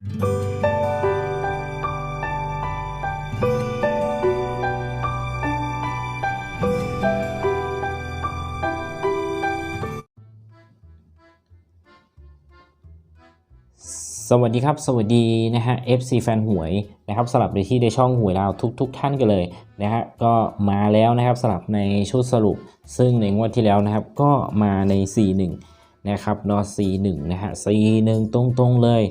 สวัสดีครับ สวัสดีนะฮะ FC แฟนหวยนะครับสลับในที่ในช่องหวยเราวทุกๆท่านกันเลยนะฮะก็มาแล้วนะครับสลับในชุดสรุป ซึ่งในงวดที่แล้วนะครับก็มาใน 41 นะครับเนอะ41 นะฮะ 41 ตรงๆเลย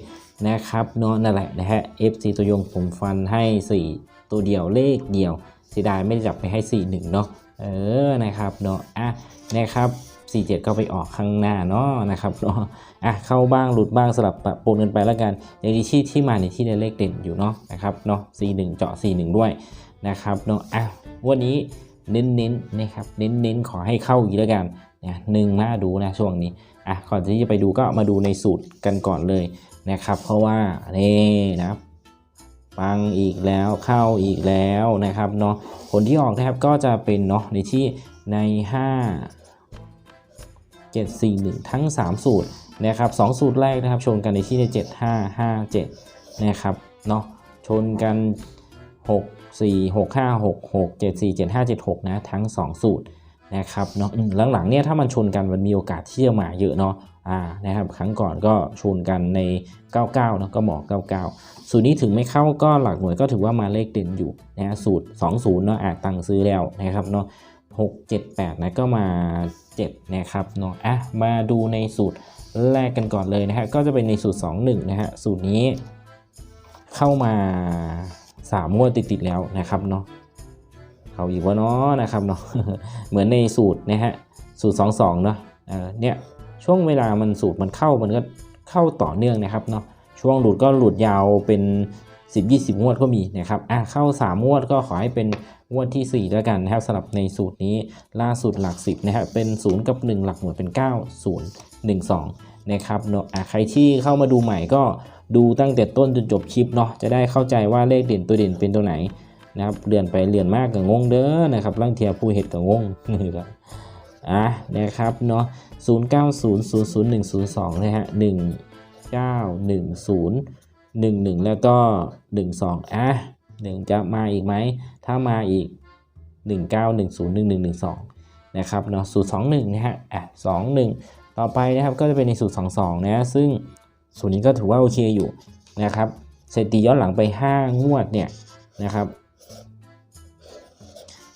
นะครับเนอะนั่นแหละนะฮะ FC ตัวยงผมฟันให้ 4 ตัวเดียวเลขเดียวเสียดายไม่ได้จับไปให้ 41 เนาะเออนะครับเนาะอะนะครับ47 ก็ไปออกข้างหน้าเนาะนะครับเนาะอะเข้าบ้างหลุดบ้างสลับปะปนกันไปแล้วกันอย่างที่ที่ที่มาในที่ในเลขเด่นอยู่เนาะนะครับเนาะ C1 เจาะ C1 ด้วยนะครับเนาะอะวันนี้เน้นๆนนะครับเน้นๆ ขอให้เข้าอีกแล้วกันนะหนึ่งมาดูนะช่วงนี้อะก่อนที่จะไปดูก็มาดูในสูตรกันก่อนเลย นะครับ เพราะว่านี่นะครับปังอีกแล้วเข้าอีกแล้วนะครับเนาะผลที่ออกนะครับก็จะเป็นเนาะในที่ใน 5 7 4 1 ทั้ง 3 สูตรนะครับสองสูตรแรกนะครับชนกันในที่ใน 7 5 5 7นะครับเนาะชนกัน 6 4 6 5 6 6 7 4 7 5 7 6นะทั้ง 2 สูตรนะครับเนาะหลังๆเนี่ยถ้ามันชนกันมันมีโอกาสที่จะมาเยอะเนาะ อ่านะครับครั้งก่อนก็ชนกันใน 99เนาะก็บอก99 สูตรนี้ถึงไม่เข้าก็หลักหน่วยก็ถือว่ามาเลขเด่นอยู่นะฮะสูตร 20เนาะอะตังซื้อแล้วนะครับเนาะ6 7 8นะก็มา 7 นะครับเนาะอะมาดูในสูตรแรกกันก่อนเลยนะฮะก็จะเป็นในสูตร 2 1 นะฮะสูตรนี้เข้ามา3งวดติดๆแล้วนะครับเนาะเขาอีกว่าเนาะนะครับเนาะเหมือนในสูตรนะฮะสูตร 2 2เนาะเออเนี่ย ช่วงเวลามันสูตรมันเข้ามันก็เข้าต่อเนื่องนะครับเนาะช่วงหลุดก็หลุดยาวเป็น 10 20 งวดก็มีนะครับอะเข้า 3 งวดก็ขอให้เป็นงวดที่ 4 แล้วกันนะครับสำหรับในสูตรนี้ล่าสุดหลัก 10นะครับเป็น 0 กับ 1 หลักหน่วยเป็น 9 0 1 2นะครับเนาะอะใครที่เข้ามาดูใหม่ก็ดูตั้งแต่ต้นจนจบคลิปเนาะจะได้เข้าใจว่าเลขเด่นตัวเด่นเป็นตัวไหนนะครับเลื่อนไปเลื่อนมากกับงงเด้อนะครับร่างเทียผู้เห็ดกับงงนะครับ อะนะครับเนาะ0 9 0 0 0 1 0 2นะฮะ1 9 1 0 1 1 แล้วก็ 1 2อะ1 จะมาอีกไหม ถ้ามาอีก 1 9 1 0 1 1 1 2นะครับเนาะสูตร2 1นะฮะอะ2 1 ต่อไปนะครับก็จะเป็นในสูตร2 2นะซึ่งสูตรนี้ก็ถือว่าโอเคอยู่นะครับสถิติย้อนหลังไป 5 งวดเนี่ยนะครับ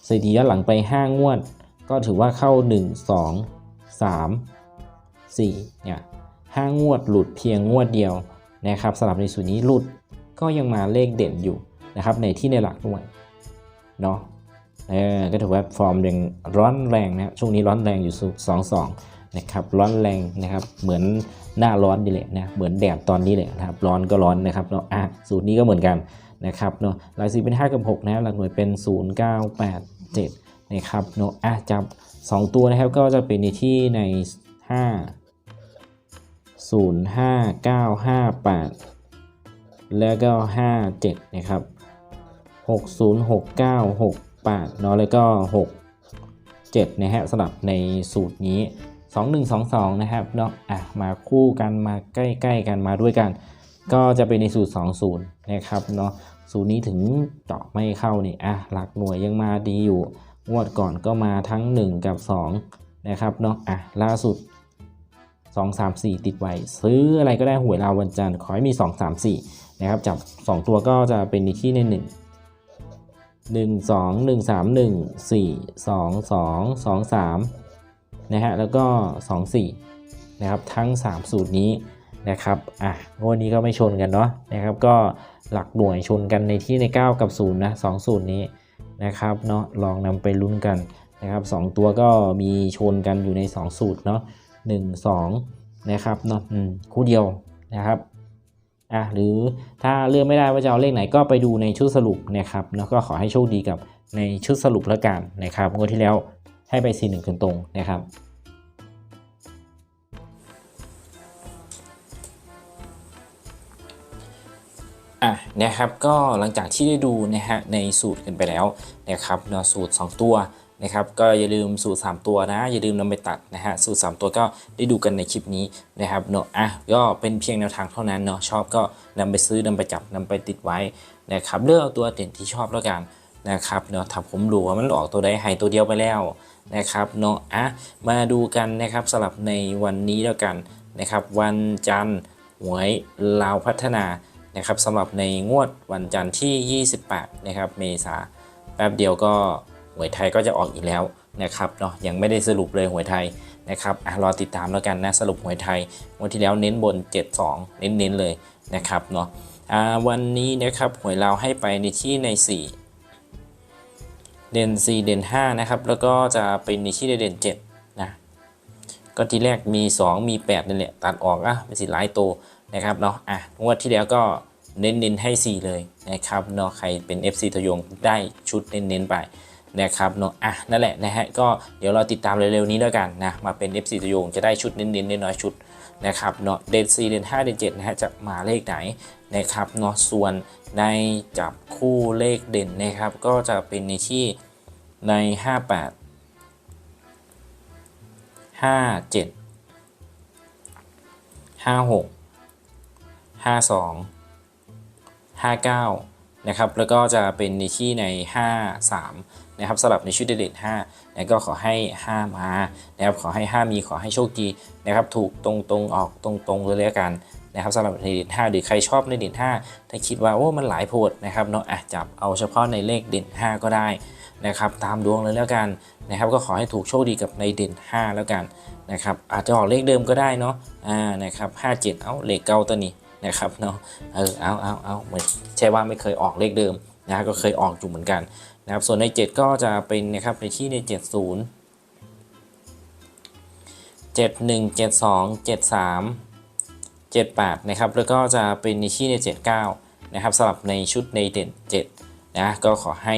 สถิติย้อนหลังไป 5 งวด ก็ถือว่าเข้า 1 2 3 4เนี่ยห้างวดหลุดเพียงงวดเดียวนะครับสำหรับในสูตรนี้หลุดก็ยังมาเลขเด่นอยู่นะครับในที่ในหลักหน่วยเนาะเออก็ถือว่าฟอร์มยังร้อนแรงนะช่วงนี้ร้อนแรงอยู่สูตรสองสองนะครับร้อนแรงนะครับเหมือนหน้าร้อนนี่แหละนะเหมือนแดดตอนนี้แหละนะครับร้อนก็ร้อนนะครับเนาะอะสูตรนี้ก็เหมือนกันนะครับเนาะหลักสี่เป็น 5 กับ 6 นะหลักหน่วยเป็น 0 9 8 7 นะครับเนาะอะจับ 2 ตัวนะครับก็จะเป็นในที่ใน 5 0 5 9 5 8 แล้วก็ 5 7 นะครับ 6 0 6 9 6 8เนาะแล้วก็ 6 7 นะฮะสลับในสูตรนี้ 2 1 2 2 นะครับเนาะอะมาคู่กันมาใกล้ๆกันมาด้วยกัน ก็จะเป็นในสูตร 2 0 นะครับเนาะสูตรนี้ถึงเจาะไม่เข้านี่อะหลักหน่วยยังมาดีอยู่ งวดก่อนก็มาทั้ง 1 กับ 2 นะครับเนาะอะล่าสุด 2 3 4 ติดไว้ ซื้ออะไรก็ได้หวยราววันจันทร์ขอให้มี 2 3 4 นะครับ จับ 2 ตัวก็จะเป็นในที่ใน 1 1 2 1 3 1 4 2 2 2 3นะฮะแล้วก็ 2 4 นะครับ ทั้ง 3 สูตรนี้นะครับ อะงวดนี้ก็ไม่ชนกันเนาะนะครับ ก็หลักหน่วยชนกันในที่ใน 9 กับ 0 นะ 2 สูตรนี้ นะครับเนาะลองนำไปลุ้นกันนะครับสองตัวก็มีชนกันอยู่ใน 2 สูตรเนาะ1 2นะครับเนาะคู่เดียวนะครับอะหรือถ้าเลือกไม่ได้ว่าจะเอาเลขไหนก็ไปดูในชุดสรุปนะครับแล้วก็ขอให้โชคดีกับในชุดสรุปแล้วกันนะครับงวดที่แล้วให้ไป4 1ตรงๆนะครับ อะนะครับก็หลังจากที่ได้ดูนะฮะในสูตรกันไปแล้วนะครับเนาะสูตร 2 ตัวนะครับก็อย่าลืมสูตร 3 ตัวนะ อย่าลืมนำไปตัดนะฮะสูตร 3 ตัวก็ได้ดูกันในคลิปนี้นะครับเนาะอะก็เป็นเพียงแนวทางเท่านั้นเนาะชอบก็นำไปซื้อนำไปจับนำไปติดไว้นะครับเลือกเอาตัวเด่นที่ชอบแล้วกันนะครับเนาะถ้าผมดูว่ามันออกตัวใดให้ตัวเดียวไปแล้วนะครับเนาะอะมาดูกันนะครับสลับในวันนี้แล้วกันนะครับวันจันทร์หวยลาวพัฒนา นะครับสำหรับในงวดวันจันทร์ที่ 28 นะครับ เมษาแป๊บเดียวก็หวยไทยก็จะออกอีกแล้วนะครับเนาะยังไม่ได้สรุปเลยหวยไทยนะครับอะรอติดตามแล้วกันนะสรุปหวยไทยวันที่แล้วเน้นบน 72 เน้นๆเลยนะครับเนาะอ่าวันนี้นะครับหวยลาให้ไปในที่ใน 4 เด่น 4 เด่น 5 นะครับ แล้วก็จะเป็นในที่เด่น 7 นะ ก็ทีแรกมี 2 มี 8 นั่นแหละตัดออกอะเป็นสีหลายตัว นะครับเนาะอะงวดที่แล้วก็เน้นๆให้ 4 เลยนะครับเนาะใครเป็น FC ทยงได้ชุดเน้นๆไปนะครับเนาะอะนั่นแหละนะฮะก็เดี๋ยวเราติดตามเร็วๆนี้แล้วกันนะมาเป็น FC ทยงจะได้ชุดเน้นๆน้อยๆชุดนะครับเนาะเด่น4เด่น5เด่น7นะฮะจะมาเลขไหนนะครับเนาะส่วนในจับคู่เลขเด่นนะครับก็จะเป็นในที่ใน 58ห้า เจ็ดห้าสองห้าเก้านะครับ แล้วก็จะเป็นในที่ใน 5 3 นะครับสลับในชุดเด่น5แล้วก็ขอให้ 5 มานะครับขอให้ 5 มีขอให้โชคดีนะครับถูกตรงตรงๆออกตรงตรงๆเลยแล้วกันนะครับสำหรับในเด่น5หรือใครชอบในเด่น 5 ถ้าคิดว่าโอ้มันหลายโพดนะครับเนาะอะจับเอาเฉพาะในเลขเด่น 5 ก็ได้นะครับตามดวงเลยแล้วกันนะครับก็ขอให้ถูกโชคดีกับในเด่น 5 แล้วกันนะครับอาจจะออกเลขเดิมก็ได้เนาะอ่านะครับ57 เอาเลขเก่าตัวนี้ นะครับเนาะเออเอาเอาเอาเหมือนใช่ว่าไม่เคยออกเลขเดิมนะก็เคยออกอยู่เหมือนกันนะครับส่วนใน 7 ก็จะเป็นนะครับในที่ใน 70 71 72 73 78นะครับแล้วก็จะเป็นในที่ใน 79นะครับสลับในชุดในเด่น7นะก็ขอให้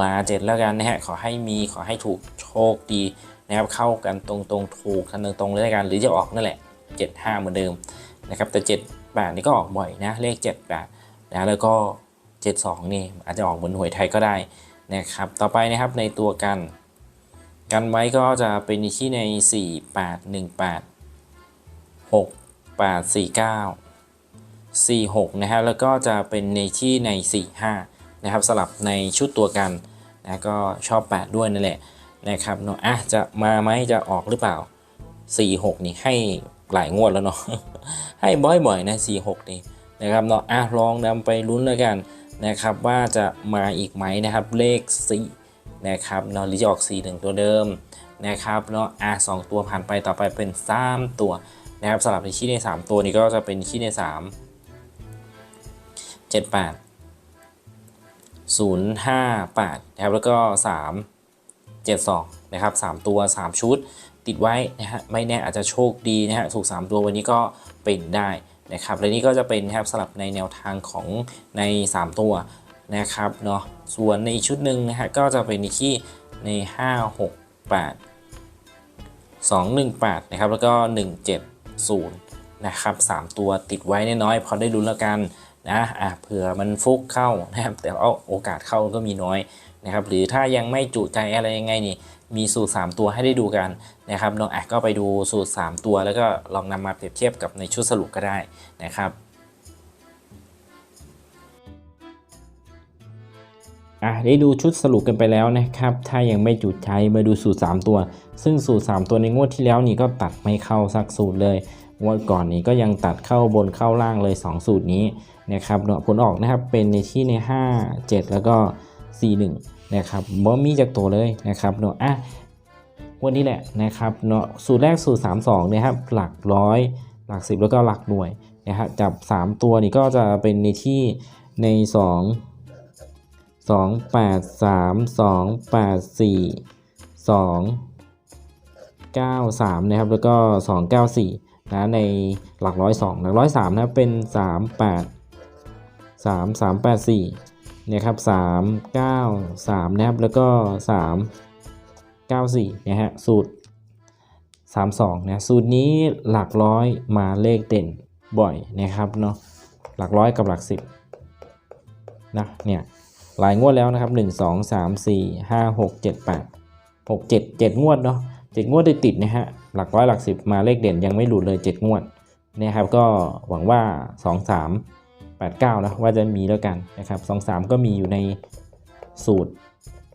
มาเจ็ดแล้วกันนะฮะขอให้มีขอให้ถูกโชคดีนะครับเข้ากันตรงๆถูกกันตรงๆเลยกันหรือจะออกนั่นแหละ 75 เหมือนเดิมนะครับแต่ 78 นี่ก็ออกบ่อยนะ เลข 78นะแล้วก็ 72 นี่อาจจะออกเหมือนหวยไทยก็ได้นะครับ ต่อไปนะครับในตัวกัน กันไว้ก็จะเป็นที่ใน 4818 6849 46 นะฮะ แล้วก็จะเป็นในที่ใน 45 นะครับ สลับในชุดตัวกันนะก็ชอบ 8 ด้วยนั่นแหละนะครับเนาะอะจะมาไหมจะออกหรือเปล่า 46 นี่ให้ หลายงวดแล้วเนาะให้บ่อยๆนะ46นี่นะครับเนาะอะลองนำไปลุ้นแล้วกันนะครับว่าจะมาอีกไหมนะครับเลข4นะครับเนาะหรือจะออก4 1ตัวเดิมนะครับเนาะอะสองตัวผ่านไปต่อไปเป็น3ตัวนะครับสลับในที่ใน 3 ตัวนี้ก็จะเป็นที่ใน 3 78 058นะครับแล้วก็ 3 72นะครับ3ตัว 3 ชุด ติดไว้นะฮะไม่แน่อาจจะโชคดีนะฮะถูก 3 ตัววันนี้ก็เป็นได้นะครับและนี่ก็จะเป็นนะครับสลับในแนวทางของใน 3 ตัวนะครับเนาะส่วนในชุดหนึ่งนะฮะก็จะเป็นที่ใน 5 6 8 218นะครับแล้วก็ 170นะครับ3ตัวติดไว้น้อยๆพอได้ลุ้นแล้วกันนะอะเผื่อมันฟุกเข้านะครับแต่เอาโอกาสเข้าก็มีน้อยนะครับหรือถ้ายังไม่จุใจอะไรยังไงนี่มีสูตร 3 ตัวให้ได้ดูกัน นะครับลองอะก็ไปดูสูตร 3 ตัวแล้วก็ลองนำมาเปรียบเทียบกับในชุดสรุปก็ได้นะครับอะได้ดูชุดสรุปกันไปแล้วนะครับ ถ้ายังไม่จุดใจมาดูสูตร 3 ตัว ซึ่งสูตร 3 ตัวในงวดที่แล้วนี่ก็ตัดไม่เข้าสักสูตรเลยงวดก่อนนี้ก็ยังตัดเข้าบนเข้าล่างเลย 2 สูตรนี้นะครับเนาะผลออกนะครับเป็นในที่ใน 5 7 แล้วก็ 4 1นะครับบ่มีจากตัวเลยนะครับเนาะอะ วันนี้แหละนะครับเนาะสูตรแรกสูตร 3 2นะครับหลักร้อยหลัก 10 แล้วก็หลักหน่วยนะฮะจับ 3 ตัวนี่ก็จะเป็นในที่ใน2สองแปดสามสองแปดสี่สองเก้าสามนะครับแล้วก็สองเก้าสี่นะในหลักร้อยสองหลักร้อยสามนะเป็นสามแปดสามสามแปดสี่นะครับสามเก้าสามนะครับแล้วก็สามเก้าสี่นะฮะสูตรสามสองนะสูตรนี้หลักร้อยมาเลขเด่นบ่อยนะครับเนาะหลักร้อยกับหลักสิบนะเนี่ยหลายงวดแล้วนะครับ 1 2 3 4 5 6 7 8หกเจ็ดเจ็ดงวดเนาะเจ็ดงวดติดติดๆนะฮะหลักร้อยหลักสิบมาเลขเด่นยังไม่หลุดเลยเจ็ดงวดนะครับก็หวังว่าสองสามแปดเก้านะว่าจะมีแล้วกันนะครับสองสามก็มีอยู่ในสูตร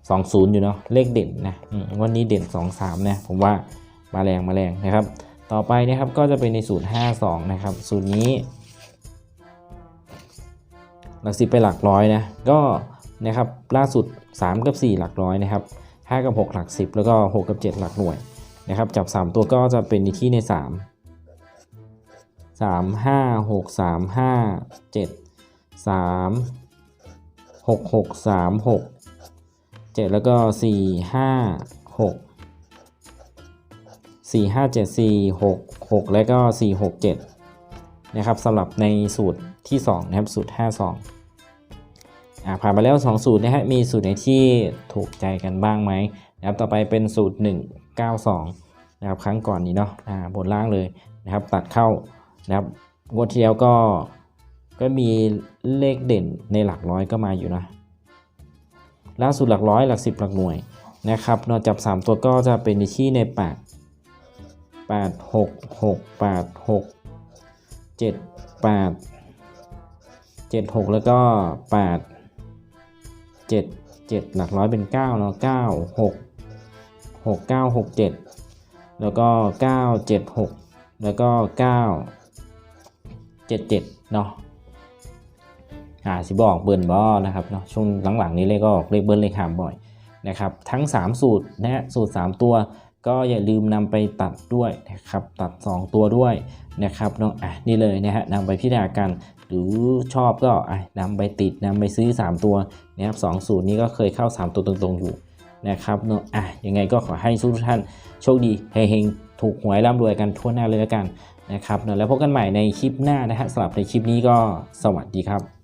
สองศูนย์อยู่เนาะเลขเด่นนะวันนี้เด่นสองสามนะผมว่ามาแรงมาแรงนะครับ ต่อไปนะครับก็จะเป็นในสูตร 52 นะครับ สูตรนี้ หลักสิบไปหลักร้อยนะก็นะครับล่าสุด 3 กับ 4 หลักร้อยนะครับ 5 กับ 6 หลัก 10 แล้วก็ 6 กับ 7 หลักหน่วยนะครับจับ 3 ตัวก็จะเป็นในที่ใน 3 3 5 6 3 5 7 3 6 6 3 6 7แล้วก็4 5 6 4 5 7 4 6 6และก็4 6 7นะครับสำหรับในสูตรที่2นะครับสูตร52อ่าผ่านมาแล้ว2สูตรนะฮะมีสูตรไหนที่ถูกใจกันบ้างไหมนะครับต่อไปเป็นสูตร192นะครับครั้งก่อนนี้เนาะอ่าบนล่างเลยนะครับตัดเข้านะครับงวดที่แล้วก็ก็มีเลขเด่นในหลักร้อยก็มาอยู่นะ ล่าสุดหลักร้อยหลักสิบหลักหน่วยนะครับนอกจับ 3 ตัวก็จะเป็นในที่ใน8แปดหกหกแปดหกเจ็ดแปดเจ็ดหกแล้วก็แปดเจ็ดเจ็ดหลักร้อยเป็นเก้าเนาะเก้าหกหกเก้าหกเจ็ดแล้วก็เก้าเจ็ดหกแล้วก็เก้าเจ็ดเจ็ดเนาะ อ่าสิบอกเบิร์นบอนะครับเนาะช่วงหลังๆนี้เลขก็ออกเลขเบิร์นเลขหามบ่อยนะครับทั้ง 3 สูตรนะฮะสูตร 3 ตัวก็อย่าลืมนำไปตัดด้วยนะครับตัด 2 ตัวด้วยนะครับเนาะอะนี่เลยนะฮะนำไปพิจารณากัน หรือชอบก็อะนำไปติดนำไปซื้อ 3 ตัวนะครับสองสูตรนี้ก็เคยเข้า 3 ตัวตรงๆอยู่นะครับเนาะอะยังไงก็ขอให้ทุกท่านโชคดีเฮงๆถูกหวยร่ำรวยกันทั่วหน้าเลยแล้วกันนะครับเนาะแล้วพบกันใหม่ในคลิปหน้านะฮะสำหรับในคลิปนี้ก็สวัสดีครับ